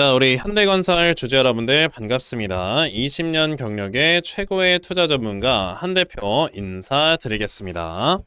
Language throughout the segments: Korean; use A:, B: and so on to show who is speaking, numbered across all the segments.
A: 자, 우리 현대건설 주주 여러분들 반갑습니다. 20년 경력의 최고의 투자 전문가 한 대표 인사드리겠습니다.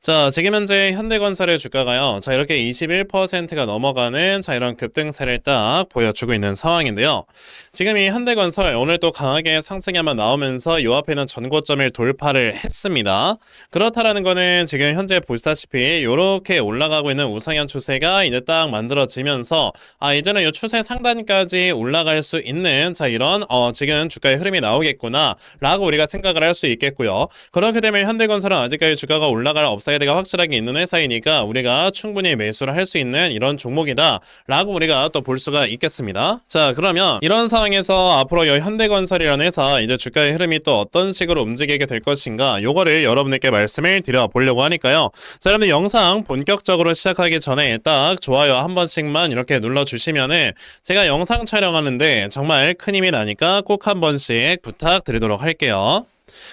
A: 자, 지금 현재 현대건설의 주가가요. 자, 이렇게 21%가 넘어가는 자, 이런 급등세를 딱 보여주고 있는 상황인데요. 지금 이 현대건설 오늘 또 강하게 상승이 한번 나오면서 요 앞에는 전고점을 돌파를 했습니다. 그렇다라는 거는 지금 현재 보시다시피 요렇게 올라가고 있는 우상향 추세가 이제 딱 만들어지면서 아, 이제는 요 추세 상단까지 올라갈 수 있는 자, 이런 어, 지금 주가의 흐름이 나오겠구나 라고 우리가 생각을 할 수 있겠고요. 그렇게 되면 현대건설은 아직까지 주가가 올라갈 업사이드가 확실하게 있는 회사이니까 우리가 충분히 매수를 할 수 있는 이런 종목이다 라고 우리가 또 볼 수가 있겠습니다. 자 그러면 이런 상황에서 앞으로 이 현대건설이라는 회사 이제 주가의 흐름이 또 어떤 식으로 움직이게 될 것인가 요거를 여러분들께 말씀을 드려보려고 하니까요. 자 여러분들 영상 본격적으로 시작하기 전에 딱 좋아요 한 번씩만 이렇게 눌러주시면은 제가 영상 촬영하는데 정말 큰 힘이 나니까 꼭 한 번씩 부탁드리도록 할게요.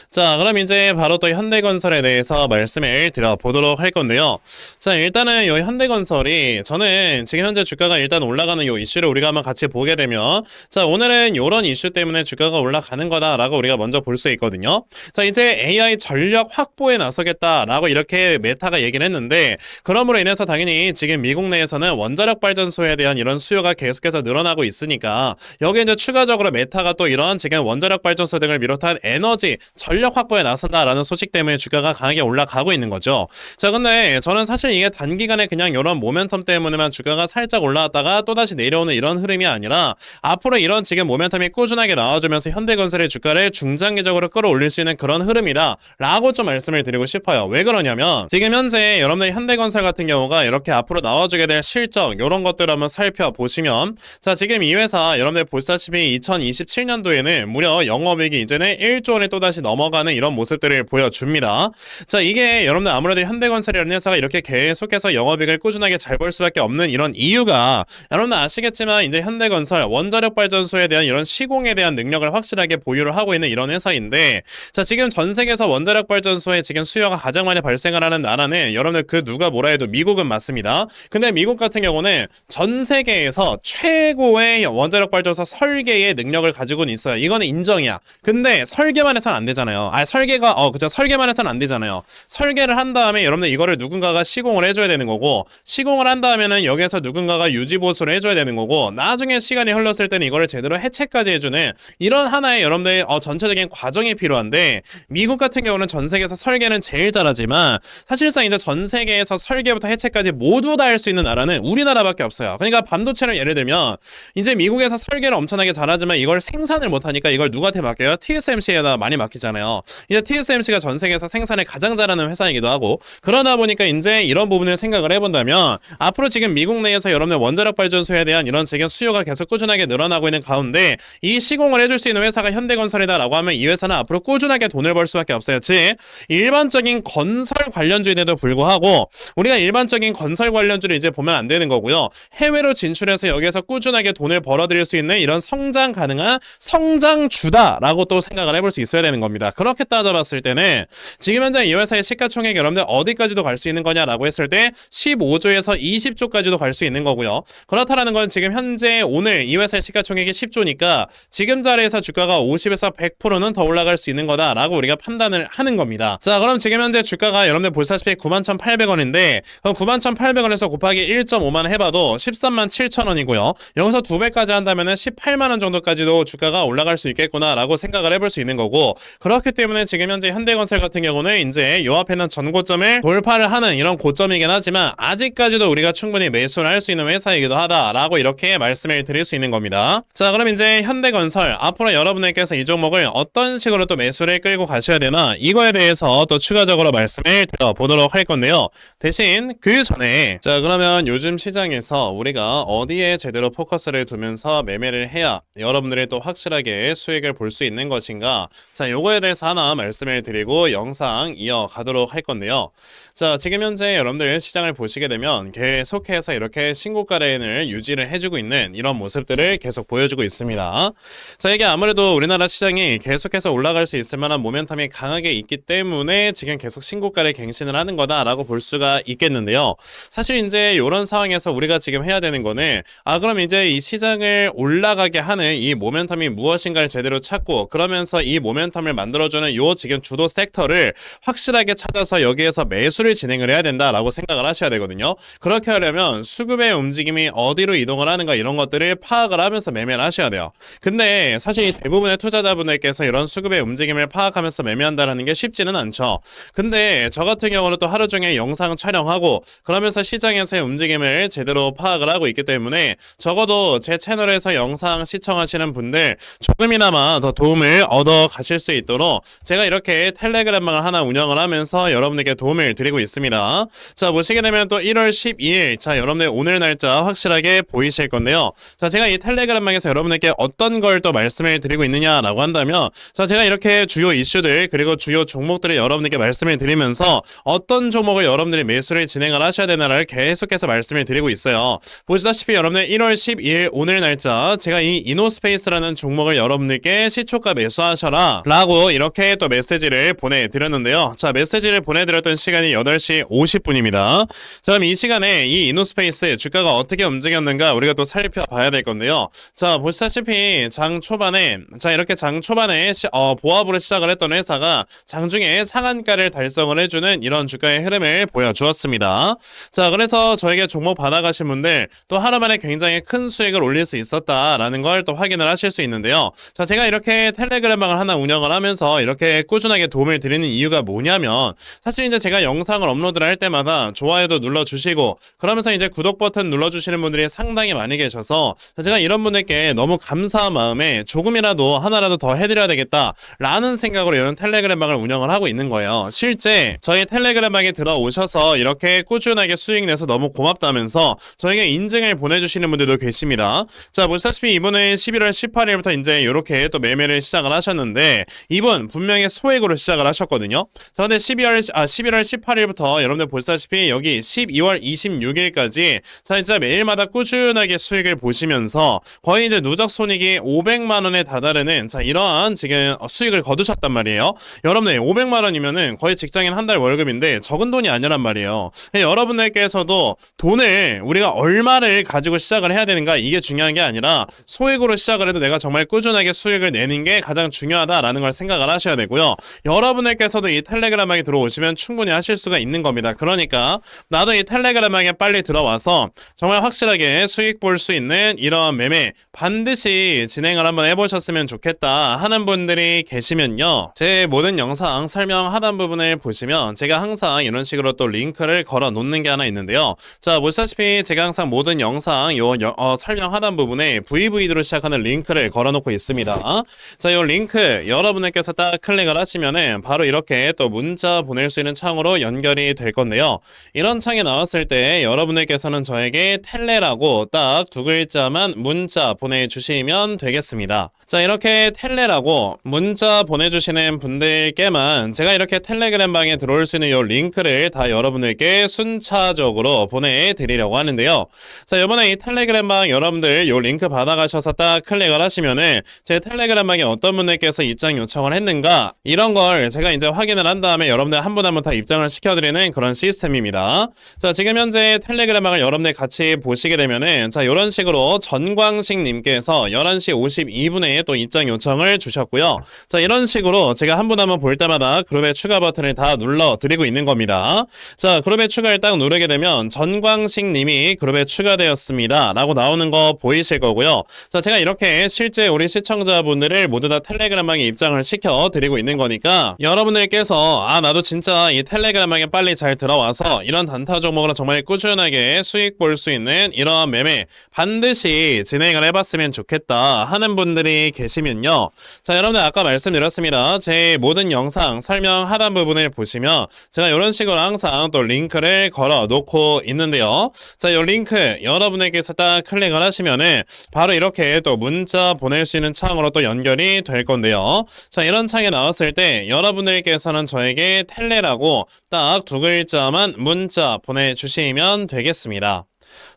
A: 자, 그럼 이제 바로 또 현대건설에 대해서 말씀을 드려보도록 할 건데요. 자, 일단은 이 현대건설이 저는 지금 현재 주가가 일단 올라가는 이 이슈를 우리가 한번 같이 보게 되면 자, 오늘은 이런 이슈 때문에 주가가 올라가는 거다라고 우리가 먼저 볼 수 있거든요. 자, 이제 AI 전력 확보에 나서겠다라고 이렇게 메타가 얘기를 했는데 그럼으로 인해서 당연히 지금 미국 내에서는 원자력 발전소에 대한 이런 수요가 계속해서 늘어나고 있으니까 여기 이제 추가적으로 메타가 또 이런 지금 원자력 발전소 등을 비롯한 에너지 전력 확보에 나선다라는 소식 때문에 주가가 강하게 올라가고 있는 거죠. 자, 근데 저는 사실 이게 단기간에 그냥 이런 모멘텀 때문에만 주가가 살짝 올라왔다가 또다시 내려오는 이런 흐름이 아니라 앞으로 이런 지금 모멘텀이 꾸준하게 나와주면서 현대건설의 주가를 중장기적으로 끌어올릴 수 있는 그런 흐름이다 라고 좀 말씀을 드리고 싶어요. 왜 그러냐면 지금 현재 여러분들 현대건설 같은 경우가 이렇게 앞으로 나와주게 될 실적 이런 것들을 한번 살펴보시면 자, 지금 이 회사 여러분들 보시다시피 2027년도에는 무려 영업이익이 이제는 1조 원에 또다시 넘어가는 이런 모습들을 보여줍니다. 자, 이게 여러분들 아무래도 현대건설이라는 회사가 이렇게 계속해서 영업이익을 꾸준하게 잘벌 수밖에 없는 이런 이유가 여러분들 아시겠지만 이제 현대건설 원자력 발전소에 대한 이런 시공에 대한 능력을 확실하게 보유를 하고 있는 이런 회사인데 자, 지금 전 세계에서 원자력 발전소에 지금 수요가 가장 많이 발생을 하는 나라는 여러분들 그 누가 뭐라 해도 미국은 맞습니다. 근데 미국 같은 경우는 전 세계에서 최고의 원자력 발전소 설계의 능력을 가지고는 있어요. 이거는 인정이야. 근데 설계만 해서는 안 되잖아요. 아, 설계가 어, 그죠. 설계만 해서는 안 되잖아요. 설계를 한 다음에 여러분들 이거를 누군가가 시공을 해줘야 되는 거고 시공을 한 다음에는 여기에서 누군가가 유지 보수를 해줘야 되는 거고 나중에 시간이 흘렀을 때는 이거를 제대로 해체까지 해주는 이런 하나의 여러분들 어, 전체적인 과정이 필요한데 미국 같은 경우는 전 세계에서 설계는 제일 잘하지만 사실상 이제 전 세계에서 설계부터 해체까지 모두 다 할 수 있는 나라는 우리나라밖에 없어요. 그러니까 반도체를 예를 들면 이제 미국에서 설계를 엄청나게 잘하지만 이걸 생산을 못하니까 이걸 누구한테 맡겨요? TSMC에다 많이 맡 기잖아요. 이제 TSMC가 전 세계에서 생산을 가장 잘하는 회사이기도 하고 그러다 보니까 이제 이런 부분을 생각을 해본다면 앞으로 지금 미국 내에서 여러분의 원자력 발전소에 대한 이런 지금 수요가 계속 꾸준하게 늘어나고 있는 가운데 이 시공을 해줄 수 있는 회사가 현대건설이다라고 하면 이 회사는 앞으로 꾸준하게 돈을 벌 수밖에 없어요. 즉 일반적인 건설 관련주인에도 불구하고 우리가 일반적인 건설 관련주를 이제 보면 안 되는 거고요. 해외로 진출해서 여기에서 꾸준하게 돈을 벌어들일 수 있는 이런 성장 가능한 성장주다라고 또 생각을 해볼 수 있어야 되는 겁니다. 그렇게 따져봤을 때는 지금 현재 이 회사의 시가총액 여러분들 어디까지도 갈 수 있는 거냐라고 했을 때 15조에서 20조까지도 갈 수 있는 거고요. 그렇다라는 건 지금 현재 오늘 이 회사의 시가총액이 10조니까 지금 자리에서 주가가 50에서 100%는 더 올라갈 수 있는 거다라고 우리가 판단을 하는 겁니다. 자, 그럼 지금 현재 주가가 여러분들 보시다시피 91,800원인데 그럼 91,800원에서 곱하기 1.5만 해봐도 13만 7천원이고요. 여기서 두 배까지 한다면은 18만 원 정도까지도 주가가 올라갈 수 있겠구나라고 생각을 해볼 수 있는 거고 그렇기 때문에 지금 현재 현대건설 같은 경우는 이제 요 앞에는 전고점을 돌파를 하는 이런 고점이긴 하지만 아직까지도 우리가 충분히 매수를 할 수 있는 회사이기도 하다라고 이렇게 말씀을 드릴 수 있는 겁니다. 자, 그럼 이제 현대건설 앞으로 여러분들께서 이 종목을 어떤 식으로 또 매수를 끌고 가셔야 되나 이거에 대해서 또 추가적으로 말씀을 드려보도록 할 건데요. 대신 그 전에 자, 그러면 요즘 시장에서 우리가 어디에 제대로 포커스를 두면서 매매를 해야 여러분들이 또 확실하게 수익을 볼 수 있는 것인가 자, 요거에 대해서 하나 말씀을 드리고 영상 이어가도록 할 건데요. 자, 지금 현재 여러분들 시장을 보시게 되면 계속해서 이렇게 신고가 레인을 유지를 해주고 있는 이런 모습들을 계속 보여주고 있습니다. 자, 이게 아무래도 우리나라 시장이 계속해서 올라갈 수 있을 만한 모멘텀이 강하게 있기 때문에 지금 계속 신고가를 갱신을 하는 거다라고 볼 수가 있겠는데요. 사실 이제 이런 상황에서 우리가 지금 해야 되는 거는 아, 그럼 이제 이 시장을 올라가게 하는 이 모멘텀이 무엇인가를 제대로 찾고 그러면서 이 모멘텀 을 만들어주는 요 지금 주도 섹터를 확실하게 찾아서 여기에서 매수를 진행을 해야 된다라고 생각을 하셔야 되거든요. 그렇게 하려면 수급의 움직임이 어디로 이동을 하는가 이런 것들을 파악을 하면서 매매를 하셔야 돼요. 근데 사실 이 대부분의 투자자분들께서 이런 수급의 움직임을 파악하면서 매매한다는 게 쉽지는 않죠. 근데 저 같은 경우는 또 하루 종일 영상 촬영하고 그러면서 시장에서의 움직임을 제대로 파악을 하고 있기 때문에 적어도 제 채널에서 영상 시청하시는 분들 조금이나마 더 도움을 얻어 가실 수 있도록 제가 이렇게 텔레그램방을 하나 운영을 하면서 여러분에게 도움을 드리고 있습니다. 자, 보시게 되면 또 1월 12일, 자, 여러분들 오늘 날짜 확실하게 보이실 건데요. 자, 제가 이 텔레그램방에서 여러분에게 어떤 걸 또 말씀을 드리고 있느냐라고 한다면, 자, 제가 이렇게 주요 이슈들, 그리고 주요 종목들을 여러분에게 말씀을 드리면서 어떤 종목을 여러분들이 매수를 진행을 하셔야 되나를 계속해서 말씀을 드리고 있어요. 보시다시피 여러분들 1월 12일 오늘 날짜, 제가 이 이노스페이스라는 종목을 여러분들께 시초가 매수하셔라 라고 이렇게 또 메시지를 보내드렸는데요. 자, 메시지를 보내드렸던 시간이 8시 50분입니다. 자, 그럼 이 시간에 이 이노스페이스 주가가 어떻게 움직였는가 우리가 또 살펴봐야 될 건데요. 자, 보시다시피 장 초반에, 자, 이렇게 장 초반에 시, 어, 보합으로 시작을 했던 회사가 장중에 상한가를 달성을 해주는 이런 주가의 흐름을 보여주었습니다. 자, 그래서 저에게 종목 받아가신 분들 또 하루 만에 굉장히 큰 수익을 올릴 수 있었다라는 걸 또 확인을 하실 수 있는데요. 자, 제가 이렇게 텔레그램방을 하나 운영을 하면서 이렇게 꾸준하게 도움을 드리는 이유가 뭐냐면 사실 이제 제가 영상을 업로드를 할 때마다 좋아요도 눌러주시고 그러면서 이제 구독 버튼 눌러주시는 분들이 상당히 많이 계셔서 제가 이런 분들께 너무 감사한 마음에 조금이라도 하나라도 더 해드려야 되겠다라는 생각으로 이런 텔레그램 방을 운영을 하고 있는 거예요. 실제 저희 텔레그램 방에 들어오셔서 이렇게 꾸준하게 수익 내서 너무 고맙다면서 저에게 인증을 보내주시는 분들도 계십니다. 자 보시다시피 이분은 11월 18일부터 이제 이렇게 또 매매를 시작을 하셨는데 이분 분명히 소액으로 시작을 하셨거든요. 자 근데 12월 아 11월 18일부터 여러분들 보시다시피 여기 12월 26일까지 자 진짜 매일마다 꾸준하게 수익을 보시면서 거의 이제 누적 손익이 500만 원에 다다르는 자 이러한 지금 수익을 거두셨단 말이에요. 여러분들 500만 원이면은 거의 직장인 한 달 월급인데 적은 돈이 아니란 말이에요. 여러분들께서도 돈을 우리가 얼마를 가지고 시작을 해야 되는가 이게 중요한 게 아니라 소액으로 시작을 해도 내가 정말 꾸준하게 수익을 내는 게 가장 중요하다라는 걸 생각을 하셔야 되고요. 여러분들께서도 이 텔레그램방에 들어오시면 충분히 하실 수가 있는 겁니다. 그러니까 나도 이 텔레그램방에 빨리 들어와서 정말 확실하게 수익 볼 수 있는 이런 매매 반드시 진행을 한번 해보셨으면 좋겠다 하는 분들이 계시면요. 제 모든 영상 설명 하단 부분을 보시면 제가 항상 이런 식으로 또 링크를 걸어 놓는 게 하나 있는데요. 자, 보시다시피 제가 항상 모든 영상 요 여- 어, 설명 하단 부분에 VVD로 시작하는 링크를 걸어 놓고 있습니다. 자, 요 링크 여러분 들께서 딱 클릭을 하시면은 바로 이렇게 또 문자 보낼 수 있는 창으로 연결이 될 건데요. 이런 창이 나왔을 때 여러분들께서는 저에게 텔레라고 딱 두 글자만 문자 보내주시면 되겠습니다. 자, 이렇게 텔레라고 문자 보내주시는 분들께만 제가 이렇게 텔레그램 방에 들어올 수 있는 요 링크를 다 여러분들께 순차적으로 보내드리려고 하는데요. 자, 이번에 이 텔레그램 방 여러분들 요 링크 받아가셔서 딱 클릭을 하시면은 제 텔레그램 방에 어떤 분들께서 입장 요청을 했는가 이런 걸 제가 이제 확인을 한 다음에 여러분들 한 분 한 분 다 입장을 시켜드리는 그런 시스템입니다. 자, 지금 현재 텔레그램 방을 여러분들 같이 보시게 되면은 자, 이런 식으로 전광식 님께서 11시 52분에 또 입장 요청을 주셨고요. 자, 이런 식으로 제가 한 분 한 분 볼 때마다 그룹의 추가 버튼을 다 눌러 드리고 있는 겁니다. 자, 그룹의 추가를 딱 누르게 되면 전광식 님이 그룹에 추가되었습니다. 라고 나오는 거 보이실 거고요. 자, 제가 이렇게 실제 우리 시청자분들을 모두 다 텔레그램방에 입장을 시켜 드리고 있는 거니까 여러분들께서 아, 나도 진짜 이 텔레그램방에 빨리 잘 들어와서 이런 단타 종목으로 정말 꾸준하게 수익 볼 수 있는 이러한 매매 반드시 진행을 해봤으면 좋겠다 하는 분들이 계시면요. 자, 여러분들 아까 말씀드렸습니다. 제 모든 영상 설명 하단 부분을 보시면 제가 이런 식으로 항상 또 링크를 걸어 놓고 있는데요. 자, 이 링크 여러분에게서 딱 클릭을 하시면은 바로 이렇게 또 문자 보낼 수 있는 창으로 또 연결이 될 건데요. 자, 이런 창이 나왔을 때 여러분들께서는 저에게 텔레라고 딱 두 글자만 문자 보내주시면 되겠습니다.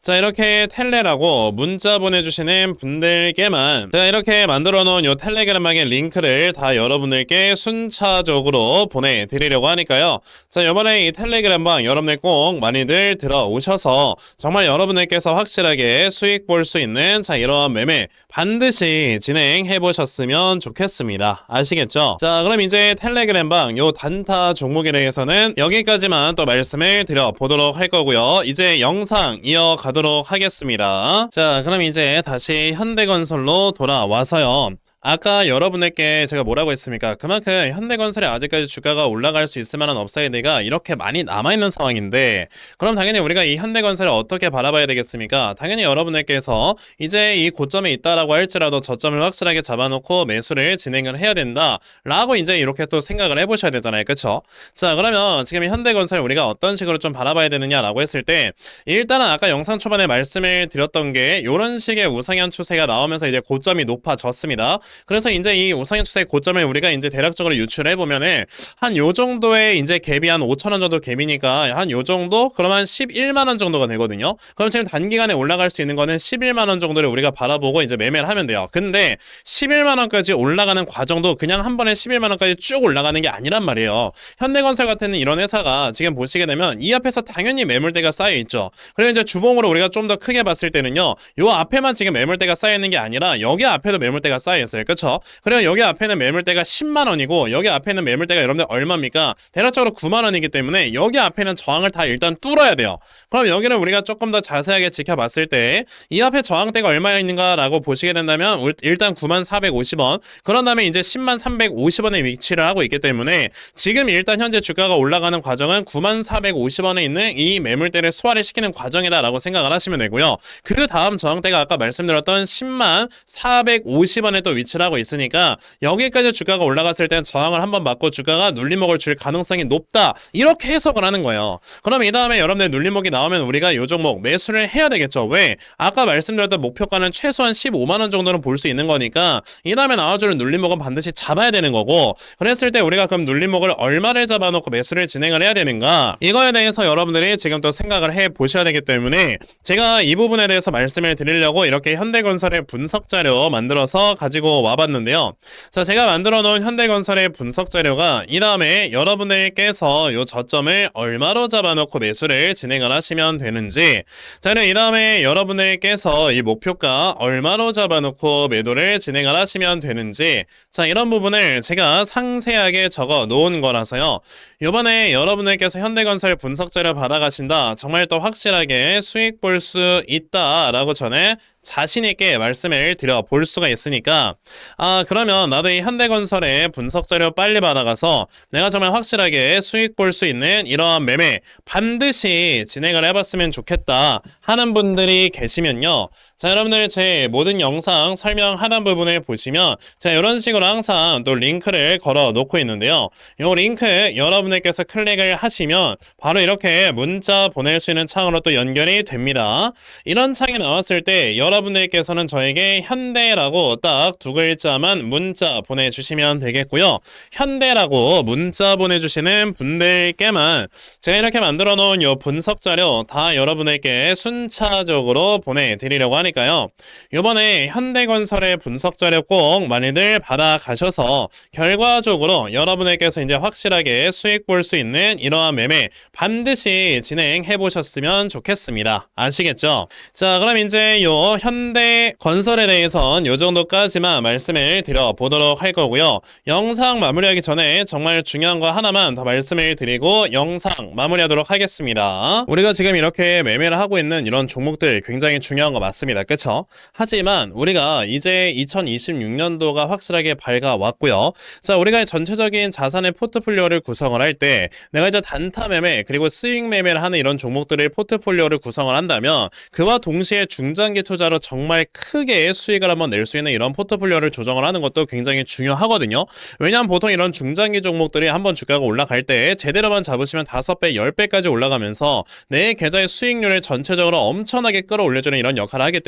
A: 자 이렇게 텔레라고 문자 보내주시는 분들께만 제가 이렇게 만들어 놓은 요 텔레그램방의 링크를 다 여러분들께 순차적으로 보내드리려고 하니까요. 자 이번에 이 텔레그램방 여러분들 꼭 많이들 들어오셔서 정말 여러분들께서 확실하게 수익 볼 수 있는 자 이러한 매매 반드시 진행해 보셨으면 좋겠습니다. 아시겠죠? 자 그럼 이제 텔레그램방 요 단타 종목에 대해서는 여기까지만 또 말씀을 드려 보도록 할 거고요. 이제 영상 이어 가 도록 하겠습니다. 자, 그럼 이제 다시 현대건설로 돌아와서요. 아까 여러분들께 제가 뭐라고 했습니까? 그만큼 현대건설이 아직까지 주가가 올라갈 수 있을 만한 업사이드가 이렇게 많이 남아있는 상황인데 그럼 당연히 우리가 이 현대건설을 어떻게 바라봐야 되겠습니까? 당연히 여러분들께서 이제 이 고점에 있다라고 할지라도 저점을 확실하게 잡아놓고 매수를 진행을 해야 된다 라고 이제 이렇게 또 생각을 해보셔야 되잖아요. 그쵸? 자 그러면 지금 현대건설 우리가 어떤 식으로 좀 바라봐야 되느냐라고 했을 때 일단은 아까 영상 초반에 말씀을 드렸던 게 이런 식의 우상향 추세가 나오면서 이제 고점이 높아졌습니다. 그래서 이제 이 우상향 추세 고점을 우리가 이제 대략적으로 유출해 보면은 한 요 정도의 이제 갭이 한 5천 원 정도 갭이니까 한 요 정도 그러면 11만 원 정도가 되거든요. 그럼 지금 단기간에 올라갈 수 있는 거는 11만 원 정도를 우리가 바라보고 이제 매매를 하면 돼요. 근데 11만 원까지 올라가는 과정도 그냥 한 번에 11만 원까지 쭉 올라가는 게 아니란 말이에요. 현대건설 같은 이런 회사가 지금 보시게 되면 이 앞에서 당연히 매물대가 쌓여 있죠. 그리고 이제 주봉으로 우리가 좀 더 크게 봤을 때는요. 요 앞에만 지금 매물대가 쌓여 있는 게 아니라 여기 앞에도 매물대가 쌓여 있어요. 그렇죠? 그리고 여기 앞에는 매물대가 10만 원이고 여기 앞에는 매물대가 여러분들 얼마입니까? 대략적으로 9만 원이기 때문에 여기 앞에는 저항을 다 일단 뚫어야 돼요. 그럼 여기를 우리가 조금 더 자세하게 지켜봤을 때 이 앞에 저항대가 얼마나 있는가라고 보시게 된다면 울- 일단 9만 450원 그런 다음에 이제 10만 350원에 위치를 하고 있기 때문에 지금 일단 현재 주가가 올라가는 과정은 9만 450원에 있는 이 매물대를 소화를 시키는 과정이다라고 생각을 하시면 되고요. 그 다음 저항대가 아까 말씀드렸던 10만 450원에 또 위치 를 하고 있으니까 여기까지 주가가 올라갔을 땐 저항을 한번 맞고 주가가 눌림목을 줄 가능성이 높다 이렇게 해석을 하는 거예요. 그럼 이 다음에 여러분들 눌림목이 나오면 우리가 요 종목 매수를 해야 되겠죠. 왜? 아까 말씀드렸던 목표가는 최소한 15만 원 정도는 볼 수 있는 거니까 이 다음에 나와주는 눌림목은 반드시 잡아야 되는 거고 그랬을 때 우리가 그럼 눌림목을 얼마를 잡아놓고 매수를 진행을 해야 되는가 이거에 대해서 여러분들이 지금 또 생각을 해 보셔야 되기 때문에 제가 이 부분에 대해서 말씀을 드리려고 이렇게 현대건설의 분석 자료 만들어서 가지고 와봤는데요. 자, 제가 만들어 놓은 현대건설의 분석 자료가 이 다음에 여러분들께서 요 저점을 얼마로 잡아놓고 매수를 진행을 하시면 되는지 자, 그리고 이 다음에 여러분들께서 이 목표가 얼마로 잡아놓고 매도를 진행을 하시면 되는지 자, 이런 부분을 제가 상세하게 적어 놓은 거라서요. 요번에 여러분들께서 현대건설 분석 자료 받아가신다. 정말 또 확실하게 수익 볼 수 있다라고 전에 자신 있게 말씀을 드려 볼 수가 있으니까 아 그러면 나도 이 현대건설의 분석 자료 빨리 받아가서 내가 정말 확실하게 수익 볼 수 있는 이러한 매매 반드시 진행을 해봤으면 좋겠다 하는 분들이 계시면요 자 여러분들 제 모든 영상 설명 하단 부분을 보시면 제가 이런 식으로 항상 또 링크를 걸어 놓고 있는데요 이 링크 여러분들께서 클릭을 하시면 바로 이렇게 문자 보낼 수 있는 창으로 또 연결이 됩니다 이런 창이 나왔을 때 여러분들께서는 저에게 현대라고 딱 두 글자만 문자 보내주시면 되겠고요. 현대라고 문자 보내주시는 분들께만 제가 이렇게 만들어 놓은 요 분석 자료 다 여러분에게 순차적으로 보내드리려고 하 니까요. 이번에 현대건설의 분석 자료 꼭 많이들 받아가셔서 결과적으로 여러분에게서 이제 확실하게 수익 볼 수 있는 이러한 매매 반드시 진행해 보셨으면 좋겠습니다. 아시겠죠? 자, 그럼 이제 요 현대 건설에 대해선 요 정도까지만 말씀을 드려 보도록 할 거고요. 영상 마무리하기 전에 정말 중요한 거 하나만 더 말씀을 드리고 영상 마무리하도록 하겠습니다. 우리가 지금 이렇게 매매를 하고 있는 이런 종목들 굉장히 중요한 거 맞습니다. 있습니다. 그쵸? 하지만 우리가 이제 2026년도가 확실하게 밝아왔고요. 자, 우리가 전체적인 자산의 포트폴리오를 구성을 할 때 내가 이제 단타 매매 그리고 스윙 매매를 하는 이런 종목들의 포트폴리오를 구성을 한다면 그와 동시에 중장기 투자로 정말 크게 수익을 한번 낼 수 있는 이런 포트폴리오를 조정을 하는 것도 굉장히 중요하거든요. 왜냐하면 보통 이런 중장기 종목들이 한번 주가가 올라갈 때 제대로만 잡으시면 5배, 10배까지 올라가면서 내 계좌의 수익률을 전체적으로 엄청나게 끌어올려주는 이런 역할을 하기 때문에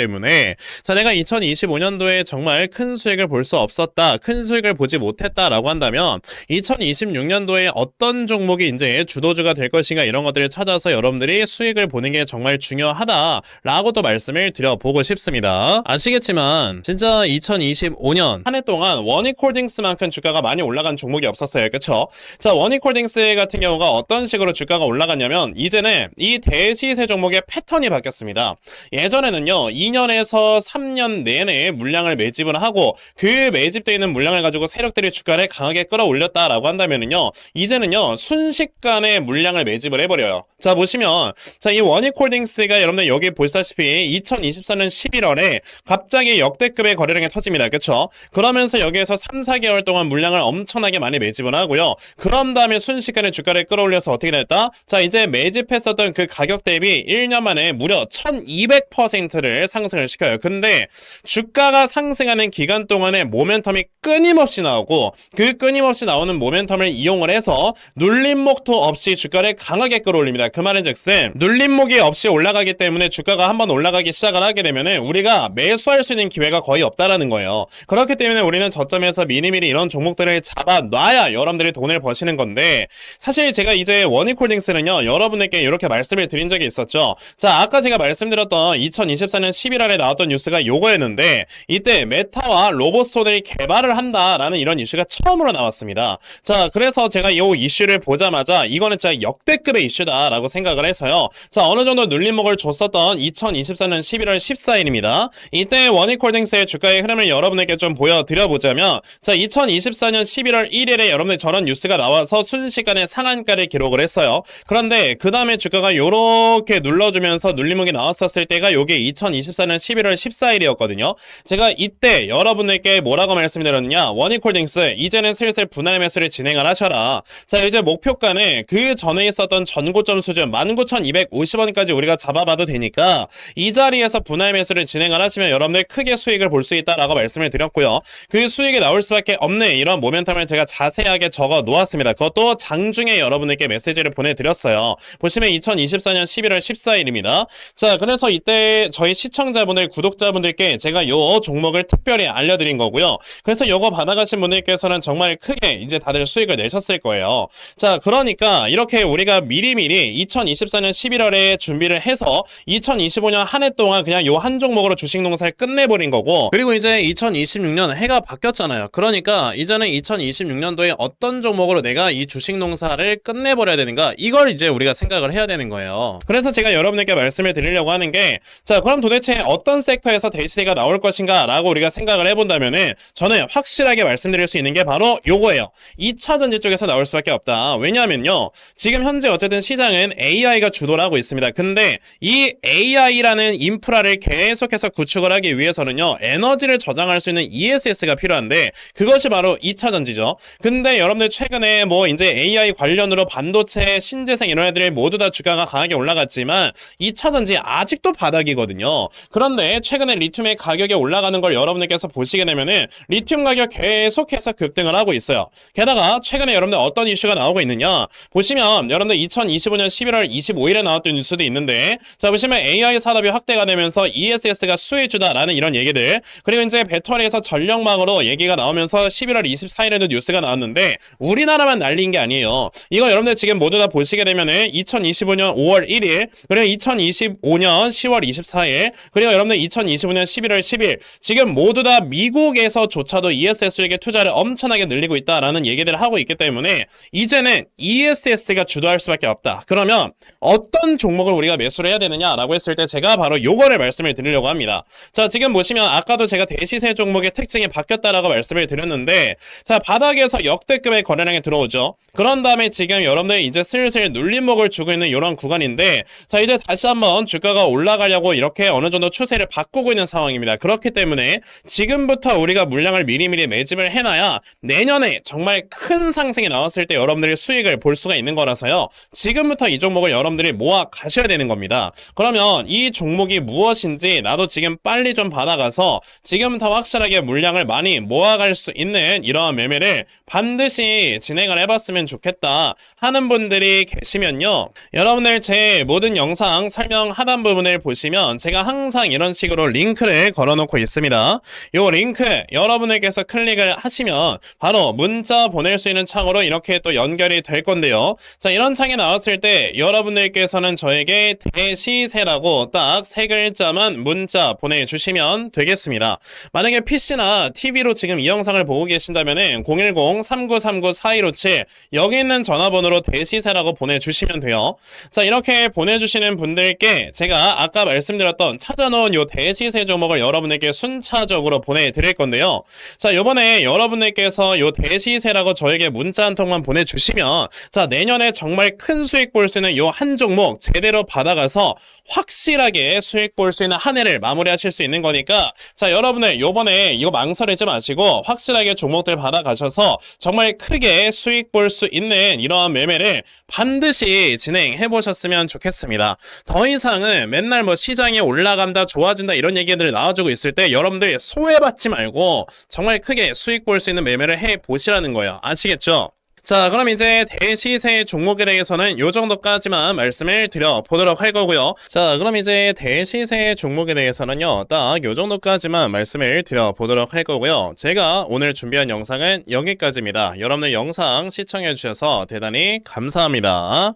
A: 자 내가 2025년도에 정말 큰 수익을 볼 수 없었다, 큰 수익을 보지 못했다라고 한다면 2026년도에 어떤 종목이 이제 주도주가 될 것인가 이런 것들을 찾아서 여러분들이 수익을 보는 게 정말 중요하다라고 또 말씀을 드려보고 싶습니다. 아시겠지만 진짜 2025년 한 해 동안 원익홀딩스만큼 주가가 많이 올라간 종목이 없었어요. 그쵸? 자 원익홀딩스 같은 경우가 어떤 식으로 주가가 올라갔냐면 이제는 이 대시세 종목의 패턴이 바뀌었습니다. 예전에는요 2 년에서 3년 내내 물량을 매집을 하고 그 매집되어 있는 물량을 가지고 세력들이 주가를 강하게 끌어올렸다라고 한다면은요 이제는요 순식간에 물량을 매집을 해버려요. 자 보시면 자 이 원익홀딩스가 여러분들 여기 보시다시피 2024년 11월에 갑자기 역대급의 거래량이 터집니다. 그쵸? 그러면서 여기에서 3, 4개월 동안 물량을 엄청나게 많이 매집을 하고요. 그런 다음에 순식간에 주가를 끌어올려서 어떻게 됐다? 자 이제 매집했었던 그 가격 대비 1년 만에 무려 1200%를 상 승을 시켜요. 근데 주가가 상승하는 기간 동안에 모멘텀이 끊임없이 나오고 그 끊임없이 나오는 모멘텀을 이용을 해서 눌림목도 없이 주가를 강하게 끌어올립니다. 그 말은 즉슨 눌림목이 없이 올라가기 때문에 주가가 한번 올라가기 시작을 하게 되면은 우리가 매수할 수 있는 기회가 거의 없다라는 거예요. 그렇기 때문에 우리는 저점에서 미리미리 이런 종목들을 잡아 놔야 여러분들이 돈을 버시는 건데 사실 제가 이제 원익홀딩스는요 여러분에게 이렇게 말씀을 드린 적이 있었죠. 자 아까 제가 말씀드렸던 2024년 11월에 나왔던 뉴스가 요거였는데 이때 메타와 로봇손을 개발을 한다라는 이런 이슈가 처음으로 나왔습니다. 자 그래서 제가 이 이슈를 보자마자 이거는 진짜 역대급의 이슈다라고 생각을 해서요. 자 어느 정도 눌림목을 줬었던 2024년 11월 14일입니다. 이때 원익홀딩스의 주가의 흐름을 여러분에게 좀 보여드려보자면 자 2024년 11월 1일에 여러분들 저런 뉴스가 나와서 순식간에 상한가를 기록을 했어요. 그런데 그 다음에 주가가 요렇게 눌러주면서 눌림목이 나왔었을 때가 요게 2024년 11월 14일이었거든요. 제가 이때 여러분들께 뭐라고 말씀드렸 느냐 원익홀딩스 이제는 슬슬 분할 매수를 진행을 하셔라. 자 이제 목표가는 그 전에 있었던 전고점 수준 19,250원까지 우리가 잡아봐도 되니까 이 자리에서 분할 매수를 진행을 하시면 여러분들 크게 수익을 볼 수 있다라고 말씀을 드렸고요. 그 수익이 나올 수밖에 없는 이런 모멘텀을 제가 자세하게 적어 놓았습니다. 그것도 장중에 여러분들께 메시지를 보내드렸어요. 보시면 2024년 11월 14일입니다. 자, 그래서 이때 저희 시청자분들, 구독자분들께 제가 요 종목을 특별히 알려드린 거고요. 그래서 요거 받아가신 분들께서는 정말 크게 이제 다들 수익을 내셨을 거예요. 자, 그러니까 이렇게 우리가 미리미리 2024년 11월에 준비를 해서 2025년 한 해 동안 그냥 요 한 종목으로 주식 농사를 끝내버린 거고 그리고 이제 2026년 해가 바뀌었잖아요. 그러니까 이제는 2026년도에 어떤 종목으로 내가 이 주식 농사를 끝내버려야 되는가 이걸 이제 우리가 생각을 해야 되는 거예요. 그래서 제가 여러분에게 말씀을 드리려고 하는 게 자 그럼 도대체 어떤 섹터에서 데이시대가 나올 것인가 라고 우리가 생각을 해본다면은 저는 확 실하게 말씀드릴 수 있는 게 바로 요거예요. 2차 전지 쪽에서 나올 수밖에 없다. 왜냐하면요. 지금 현재 어쨌든 시장은 AI가 주도를 하고 있습니다. 근데 이 AI라는 인프라를 계속해서 구축을 하기 위해서는요. 에너지를 저장할 수 있는 ESS가 필요한데 그것이 바로 2차 전지죠. 근데 여러분들 최근에 뭐 이제 AI 관련으로 반도체, 신재생 이런 애들이 모두 다 주가가 강하게 올라갔지만 2차 전지 아직도 바닥이거든요. 그런데 최근에 리튬의 가격이 올라가는 걸 여러분들께서 보시게 되면은 리튬 가격 계속해서 급등을 하고 있어요. 게다가 최근에 여러분들 어떤 이슈가 나오고 있느냐 보시면 여러분들 2025년 11월 25일에 나왔던 뉴스도 있는데 자 보시면 AI 산업이 확대가 되면서 ESS가 수혜주다라는 이런 얘기들 그리고 이제 배터리에서 전력망으로 얘기가 나오면서 11월 24일에도 뉴스가 나왔는데 우리나라만 날린 게 아니에요. 이거 여러분들 지금 모두 다 보시게 되면은 2025년 5월 1일 그리고 2025년 10월 24일 그리고 여러분들 2025년 11월 10일 지금 모두 다 미국에서조차도 ESS 수익의 투자를 엄청나게 늘리고 있다라는 얘기들을 하고 있기 때문에 이제는 ESS가 주도할 수밖에 없다. 그러면 어떤 종목을 우리가 매수를 해야 되느냐라고 했을 때 제가 바로 요거를 말씀을 드리려고 합니다. 자, 지금 보시면 아까도 제가 대시세 종목의 특징이 바뀌었다라고 말씀을 드렸는데 자, 바닥에서 역대급의 거래량이 들어오죠. 그런 다음에 지금 여러분들 이제 슬슬 눌림목을 주고 있는 이런 구간인데 자, 이제 다시 한번 주가가 올라가려고 이렇게 어느 정도 추세를 바꾸고 있는 상황입니다. 그렇기 때문에 지금부터 우리가 물량을 미리 미리 매집을 해놔야 내년에 정말 큰 상승이 나왔을 때 여러분들이 수익을 볼 수가 있는 거라서요. 지금부터 이 종목을 여러분들이 모아 가셔야 되는 겁니다. 그러면 이 종목이 무엇인지 나도 지금 빨리 좀 받아가서 지금부터 확실하게 물량을 많이 모아갈 수 있는 이러한 매매를 반드시 진행을 해봤으면 좋겠다 하는 분들이 계시면요. 여러분들 제 모든 영상 설명 하단 부분을 보시면 제가 항상 이런 식으로 링크를 걸어놓고 있습니다. 요 링크 여러분들께서 클릭을 하시면 바로 문자 보낼 수 있는 창으로 이렇게 또 연결이 될 건데요. 자, 이런 창이 나왔을 때 여러분들께서는 저에게 대시세라고 딱 세 글자만 문자 보내주시면 되겠습니다. 만약에 PC나 TV로 지금 이 영상을 보고 계신다면 010-3939-4157 여기 있는 전화번호로 대시세라고 보내주시면 돼요. 자, 이렇게 보내주시는 분들께 제가 아까 말씀드렸던 찾아놓은 요 대시세 종목을 여러분에게 순차적으로 보내드릴 건데요. 자, 요번에 여러분들께서 요 대시세라고 저에게 문자 한 통만 보내주시면 자, 내년에 정말 큰 수익 볼 수 있는 요 한 종목 제대로 받아가서 확실하게 수익 볼 수 있는 한 해를 마무리하실 수 있는 거니까 자, 여러분들 요번에 이거 망설이지 마시고 확실하게 종목들 받아가셔서 정말 크게 수익 볼 수 있는 이러한 매매를 반드시 진행해 보셨으면 좋겠습니다. 더 이상은 맨날 뭐 시장이 올라간다, 좋아진다 이런 얘기들이 나와주고 있을 때 여러분들 소외받지 말고 정말 크게 수익 볼 수 있는 매매를 해 보시라는 거예요. 아시겠죠? 자, 그럼 이제 대시세 종목에 대해서는 요 정도까지만 말씀을 드려보도록 할 거고요. 자, 그럼 이제 대시세 종목에 대해서는요, 딱 요 정도까지만 말씀을 드려보도록 할 거고요. 제가 오늘 준비한 영상은 여기까지입니다. 여러분들 영상 시청해주셔서 대단히 감사합니다.